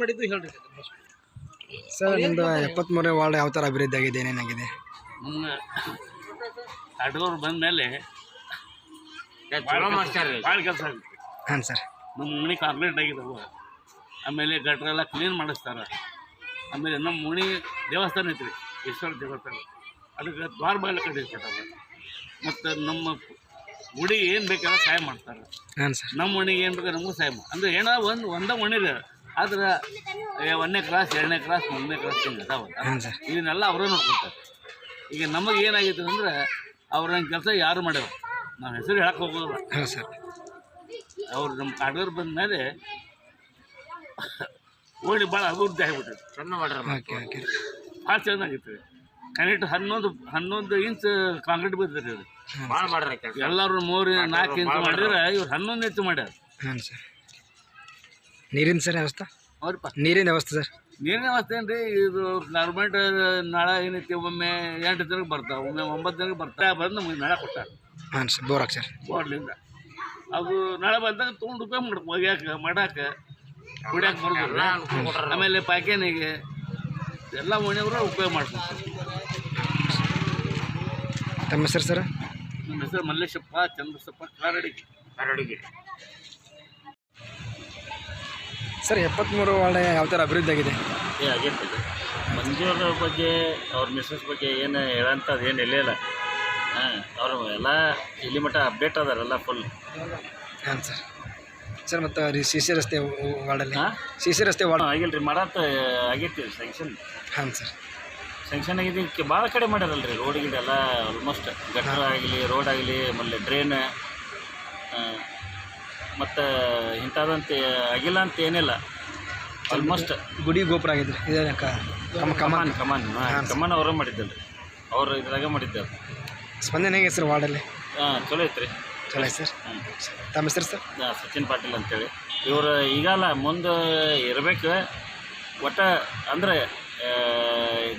ಮಾಡಿದ್ದು ಹೇಳ್ರಿ ಸರ್ ನಿಮ್ಮದು ಎಪ್ಪತ್ತ್ಮೂರನೇ ವಾರ್ಡ್ ಯಾವ ಥರ ಅಭಿವೃದ್ಧಿ ಆಗಿದೆ ಏನೇನಾಗಿದೆ? ನಮ್ಮ ಅಡ್ಗವ್ರು ಬಂದ ಮೇಲೆ ಭಾಳ ಕೆಲಸ ಆಗುತ್ತೆ ಹಾಂ ಸರ್. ನಮ್ಮ ಮನೆ ಕಾರ್ಪೊರೇಟ್ ಆಗಿದಾವೆ ಆಮೇಲೆ ಗಟ್ರೆಲ್ಲ ಕ್ಲೀನ್ ಮಾಡಿಸ್ತಾರೆ. ಆಮೇಲೆ ನಮ್ಮ ಮುಣಿ ದೇವಸ್ಥಾನ ಐತ್ರಿ ಈಶ್ವರ ದೇವಸ್ಥಾನ. ಅದಕ್ಕೆ ದ್ವಾರ ಬಾಗಿಲು ಕಟ್ಟಿಸ್ಕೊಟ್ಟಾರ ಮತ್ತು ನಮ್ಮ ಗುಡಿಗೆ ಏನು ಬೇಕಾದ್ರೆ ಸಹಾಯ ಮಾಡ್ತಾರೆ. ಹಾಂ ಸರ್. ನಮ್ಮ ಮನೆಗೆ ಏನು ಬೇಕಾದ್ರೆ ನಮಗೂ ಸಹಾಯ ಮಾಡಿ ಅಂದ್ರೆ ಏನೋ ಒಂದು ಒಂದೇ ಮಣಿದೆ ಆದ್ರೆ ಏ, ಒಂದನೇ ಕ್ಲಾಸ್ ಎರಡನೇ ಕ್ಲಾಸ್ ಮೂರನೇ ಕ್ಲಾಸ್ ಹಿಂಗೆ ಅದಾವಲ್ಲ. ಹಾಂ ಸರ್. ಇದನ್ನೆಲ್ಲ ಅವರೇ ನೋಡ್ಕೊತಾರೆ ಈಗ ನಮಗೆ ಏನಾಗಿತ್ತು ಅಂದ್ರೆ ಅವ್ರ ಕೆಲಸ ಯಾರು ಮಾಡ್ಯಾರ ನಾವು ಹೆಸರು ಹೇಳಕ್ಕೆ ಹೋಗೋದಿಲ್ಲ. ಹಾಂ ಸರ್. ಅವ್ರು ನಮ್ಮ ಕಾಡಗರ್ ಬಂದ ಮೇಲೆ ಓಡಿ ಭಾಳ ಅಭಿವೃದ್ಧಿ ಆಗಿಬಿಟ್ಟಿದೆ. ಸಣ್ಣ ಮಾಡ್ಯಾರ ಓಕೆ ಓಕೆ. ಭಾಳ ಚೆನ್ನಾಗಿತ್ತು. ಕನೆಕ್ಟ್ ಹನ್ನೊಂದು ಹನ್ನೊಂದು ಇಂಚ್ ಕಾಂಕ್ರೀಟ್ ಬಿದ್ದಿರಿ ಅದು. ಭಾಳ ಮಾಡ್ರಿ ಎಲ್ಲರೂ ಮೂರು ನಾಲ್ಕು ಇಂಚ್ ಮಾಡಿದ್ರೆ ಇವ್ರು ಹನ್ನೊಂದು ಇಂಚ್ ಮಾಡ್ಯಾರ. ಹಾಂ ಸರ್. ನೀರಿನ ಸರ್ ವ್ಯವಸ್ಥೆ? ಅವ್ರಪ್ಪ ನೀರಿನ ವ್ಯವಸ್ಥೆ ಸರ್. ನೀರಿನ ವ್ಯವಸ್ಥೆ ಏನು ರೀ ಇದು ಗೌರ್ಮೆಂಟ್ ನಾಳೆ ಏನೈತಿ ಒಮ್ಮೆ ಎಂಟು ದಿನಕ್ಕೆ ಬರ್ತಾವೆ ಒಮ್ಮೆ ಒಂಬತ್ತು ದಿನಕ್ಕೆ ಬರ್ತಾ ಬಂದು ನಮಗೆ ನಳ ಕೊಟ್ಟಾರ. ಹಾಂ ಸರ್ ಬೋರ್ ಹಾಕಿ ಸರ್. ಬೋರ್ಲಿಂದ ಅದು ನಾಳೆ ಬಂದಾಗ ತೊಗೊಂಡು ಉಪಯೋಗ ಮಾಡ್ಕೊ ಒಗ್ಯಾಕ ಮಾಡಾಕ ಕುಡಿಯಾಕ ಬರೋದಿಲ್ಲ. ಆಮೇಲೆ ಪಾಕೇನಿಗೆ ಎಲ್ಲ ಮನೆಯವರು ಉಪಯೋಗ ಮಾಡ್ಕೊತಾರೆ. ತಮ್ಮ ಹೆಸರು ಸರ್? ನಮ್ಮ ಹೆಸರು ಮಲ್ಲೇಶಪ್ಪ ಚಂದ್ರಸಪ್ಪ ಕಾರಡಿಗೆ. ಕರಡಿಗೆ. ಸರ್ ಎಪ್ಪತ್ತ್ಮೂರು ವಾರ್ಡ್ ಯಾವ ಥರ ಅಭಿವೃದ್ಧಿ ಆಗಿದೆ? ಏ ಆಗೈತೆ ಮಂಜೂರ ಬಗ್ಗೆ ಅವ್ರ ಮಿಸ್ಸಸ್ ಬಗ್ಗೆ ಏನು ಹೇಳೋಂಥದ್ದು ಏನು ಇಲ್ಲ ಹಾಂ ಅವರು ಎಲ್ಲ ಇಲ್ಲಿ ಮಟ್ಟ ಅಪ್ಡೇಟ್ ಅದಾರಲ್ಲ ಫುಲ್ ಹಾಂ ಸರ್. ಸರ್ ಮತ್ತು ಸಿ ಸಿ ರಸ್ತೆ ವಾರ್ಡಲ್ಲಿ? ಹಾಂ? ಸಿ ಸಿ ರಸ್ತೆ ವಾರ್ಡ್ ಆಗಿಲ್ಲ ರೀ ಮಾಡತ್ತ ಆಗೈತಿ ಸ್ಯಾಂಕ್ಷನ್ ಹಾಂ ಸರ್. ಸ್ಯಾಂಕ್ಷನ್ ಆಗಿದ್ದಕ್ಕೆ ಭಾಳ ಕಡೆ ಮಾಡ್ಯಾರಲ್ಲ ರೀ ರೋಡ್ ಗಿಡ ಎಲ್ಲ ಆಲ್ಮೋಸ್ಟ್ ಗಟ್ಟರ ಆಗಲಿ ರೋಡ್ ಆಗಲಿ ಆಮೇಲೆ ಡ್ರೈನ್ ಮತ್ತು ಇಂಥದ್ದಂತ ಆಗಿಲ್ಲ ಅಂತ ಏನಿಲ್ಲ. ಆಲ್ಮೋಸ್ಟ್ ಗುಡಿ ಗೋಪುರ ಆಗಿದೆ ಇದೇ ಕಮ ಕಮಾನ್. ಕಮಾನ್ ಕಮಾನ್. ಅವರ ಅವರೇ ಮಾಡಿದ್ದಲ್ಲ ರೀ ಅವ್ರು ಇದ್ರಾಗ ಮಾಡಿದ್ದೆವು ಸ್ಪಂದನೆ ಹೇಗೆ ಸರ್ ವಾರ್ಡಲ್ಲಿ? ಹಾಂ ಚಲೋ ಐತ್ರಿ ಚಲೋ ಸರ್. ಹ್ಮ್. ತಮ್ಮ ಹೆಸರು ಸರ್? ಸಚಿನ್ ಪಾಟೀಲ್ ಅಂತೇಳಿ. ಇವರು ಈಗಲ್ಲ ಮುಂದೆ ಇರಬೇಕು. ಒಟ್ಟ ಅಂದರೆ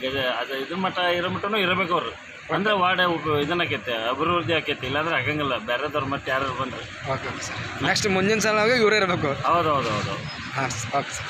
ಗಜ ಅದು ಇದ್ರ ಮಟ್ಟ ಇರೋ ಮಟ್ಟನೂ ಇರಬೇಕು ಅವರು. ಅಂದ್ರೆ ವಾರ್ಡ್ ಇದನ್ನ ಆಕೈತೆ ಅಭಿವೃದ್ಧಿ ಆಕೈತಿ ಇಲ್ಲಾಂದ್ರೆ ಆಗಂಗಿಲ್ಲ. ಬೇರೆದವ್ರು ಮತ್ತೆ ಯಾರು ಬಂದ್ರೆ. Okay okay sir. ನೆಕ್ಸ್ಟ್ ಮುಂದಿನ ಸಲ ಇವರೇ ಇರಬೇಕು. ಹೌದು ಹೌದು ಹೌದು ಹಾಂ ಓಕೆ ಸರ್.